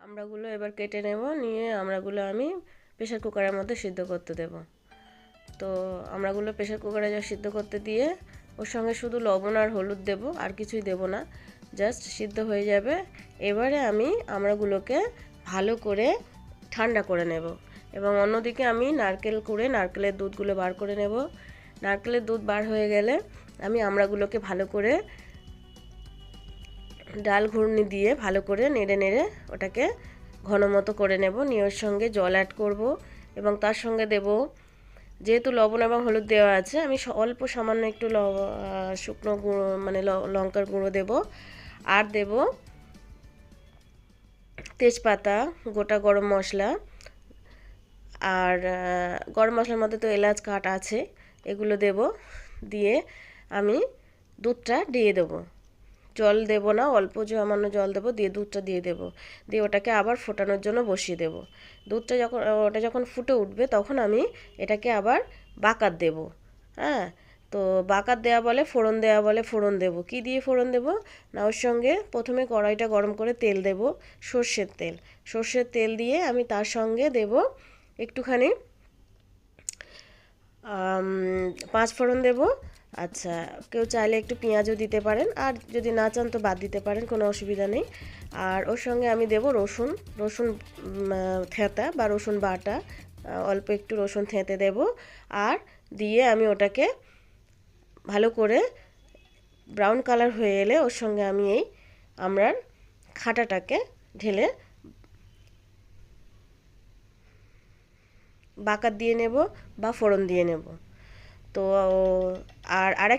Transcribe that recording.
আমড়াগুলো এবার কেটে নেব, নিয়ে আমড়াগুলো আমি প্রেশার কুকারের মধ্যে সিদ্ধ করতে দেব। তো আমড়াগুলো প্রেশার কুকারে যা সিদ্ধ করতে দিয়ে ওর সঙ্গে শুধু লবণ আর হলুদ দেব, আর কিছুই দেব না। জাস্ট সিদ্ধ হয়ে যাবে। এবারে আমি আমড়াগুলোকে ভালো করে ঠান্ডা করে নেব। এবং অন্যদিকে আমি নারকেল কুড়ে, নারকেলের দুধগুলো বার করে নেব। নারকেলের দুধ বার হয়ে গেলে আমি আমড়াগুলোকে ভালো করে ডাল ঘূর্ণি দিয়ে ভালো করে নেড়ে নেড়ে ওটাকে ঘন মতো করে নেব। নিয়ে ওর সঙ্গে জল অ্যাড করব এবং তার সঙ্গে দেব যেহেতু লবণ এবং হলুদ দেওয়া আছে, আমি অল্প সামান্য একটু শুকনো গুঁড়ো মানে লঙ্কার গুঁড়ো দেব। আর দেব তেজপাতা, গোটা গরম মশলা। আর গরম মশলার মধ্যে তো এলাচ কাঠ আছে, এগুলো দেব। দিয়ে আমি দুধটা দিয়ে দেবো। জল দেব না, অল্প সামান্য জল দেবো, দিয়ে দুধটা দিয়ে দেবো। দিয়ে ওটাকে আবার ফোটানোর জন্য বসিয়ে দেব। দুধটা যখন, ওটা যখন ফুটে উঠবে, তখন আমি এটাকে আবার বাকার দেব। হ্যাঁ? তো বাকার দেওয়া বলে, ফোড়ন দেওয়া বলে, ফোড়ন দেব। কি দিয়ে ফোড়ন দেব? না, ওর সঙ্গে প্রথমে কড়াইটা গরম করে তেল দেব, সর্ষের তেল। সর্ষের তেল দিয়ে আমি তার সঙ্গে দেব একটুখানি পাঁচ ফোড়ন দেবো আচ্ছা কেউ চাইলে একটু পেঁয়াজও দিতে পারেন, আর যদি না চান তো বাদ দিতে পারেন, কোনো অসুবিধা নেই। আর ওর সঙ্গে আমি দেব রসুন রসুন থেঁতা বা রসুন বাটা অল্প একটু রসুন থেঁতে দেব। আর দিয়ে আমি ওটাকে ভালো করে ব্রাউন কালার হয়ে এলে ওর সঙ্গে আমি এই আমরার খাটাটাকে ঢেলে বাকার দিয়ে নেব বা ফোড়ন দিয়ে নেব। তো আর আরেক